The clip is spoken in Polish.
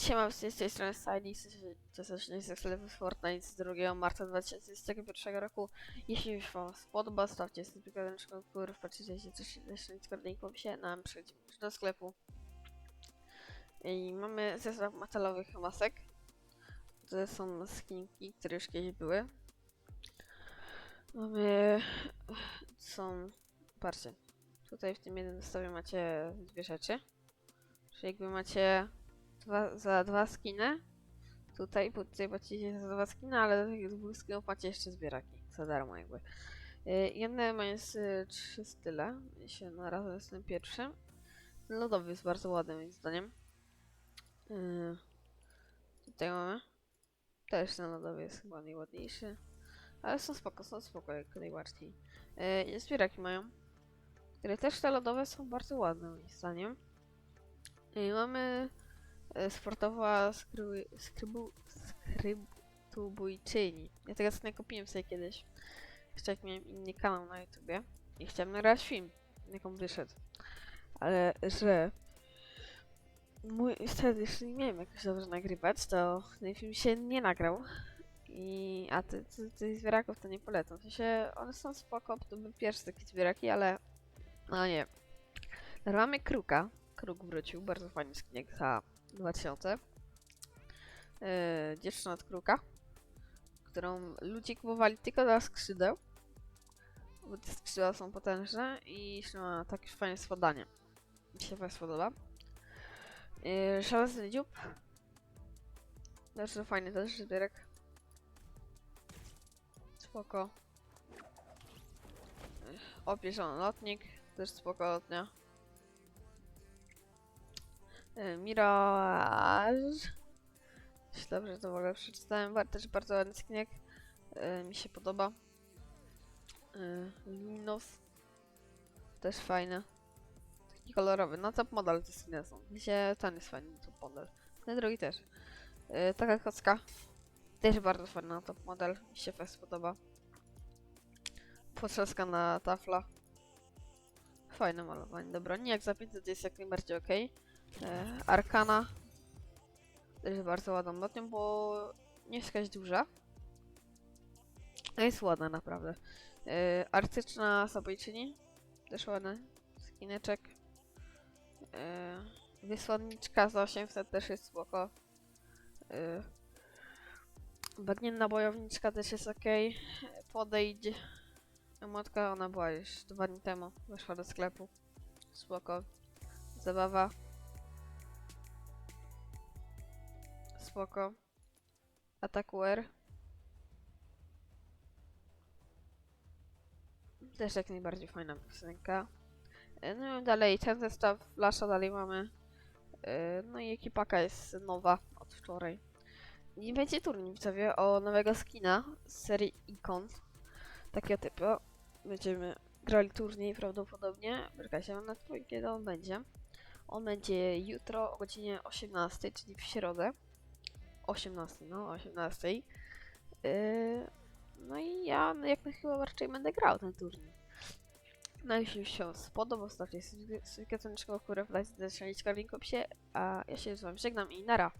Siema, z tej strony jest odcinek z Excel Fortnite z 2 marca 2021 roku. Jeśli już wam spodoba, stawcie ręczką w górę, wpatrzycie się coś jeszcze w opisie, nam przechodzimy do sklepu. I mamy zestaw metalowych masek. To są skinki, które już kiedyś były. Mamy... są... patrzcie. Tutaj w tym jednym zestawie macie dwie rzeczy. Czyli jakby macie dwa, za dwa skiny. Tutaj, tutaj płacicie za dwa skiny, ale do tych dwóch skinów macie jeszcze zbieraki. Za darmo jakby. Yy, jedne ma jest y, trzy style. Się na razie z tym pierwszym. Lodowy jest bardzo ładny moim zdaniem. Yy, tutaj mamy. Też ten lodowy jest chyba najładniejszy. Ale są spoko, są spoko jak najbardziej. Yy, zbieraki mają. Które też te lodowe są bardzo ładne moim zdaniem. I mamy sportowa skry, skrybu, skrybtubujczyni. Ja tego sobie kupiłem sobie kiedyś. Jeszcze jak miałem inny kanał na YouTubie. I chciałem nagrać film, jak on wyszedł. Ale, że mój, wtedy jeszcze nie miałem jakoś dobrze nagrywać, to ten film się nie nagrał. I, a ty, ty, tych zbieraków to nie polecam. W sensie, one są spoko, to były pierwsze takie zbieraki, ale no nie. Mamy kruka. Kruk wrócił, bardzo fajny skinek za 2000. Yy, dziewczyna od kruka, którą ludzie kupowali tylko dla skrzydeł. Bo te skrzydła są potężne i ma takie fajne spadanie. Mi się bardzo podoba. Yy, Szalony dziób. Też fajny też zbierek. Spoko. Yy, Opierzony lotnik. Też spoko lotnia. Mirage. Jeśli dobrze to w ogóle przeczytałem. Też bardzo ładny skinek. E, Mi się podoba. E, Luminos. Też fajny. Taki kolorowy. No top model te skiny są. Mi się ten jest fajny top model. Ten drugi też. E, Taka kocka. Też bardzo fajna top model. Mi się fest podoba. Potrzaska na tafla. Fajne malowanie. Dobra, nie jak za 500 jest jak najbardziej ok. E, Arkana. Też jest bardzo ładną lotnią, bo nie jest jakaś duża. A jest ładna naprawdę. E, Arktyczna Sabojczyni. Też ładny skineczek. E, Wysłanniczka za 800 też jest spoko. E, Bagnienna bojowniczka też jest ok. Podejdź. Emotka, ona była już dwa dni temu. Weszła do sklepu. Spoko. Zabawa. Spoko. Attacker. Też jak najbardziej fajna piosenka. E, No i dalej ten zestaw Flasha dalej mamy. E, No i ekipaka jest nowa od wczoraj. I będzie turniej widzowie o nowego skina z serii Icon. Takiego typu. Będziemy grali turniej prawdopodobnie. Czekajcie, mam na to, kiedy on będzie. On będzie jutro o godzinie 18, czyli w środę. 18, no, 18. Yy, no i ja no, jak na chyba raczej będę grał ten turniej. No jeśli się spodobał, stawcie sobie kwiatoneczką w górę, wdać do link w opisie, a ja się z wami żegnam i nara.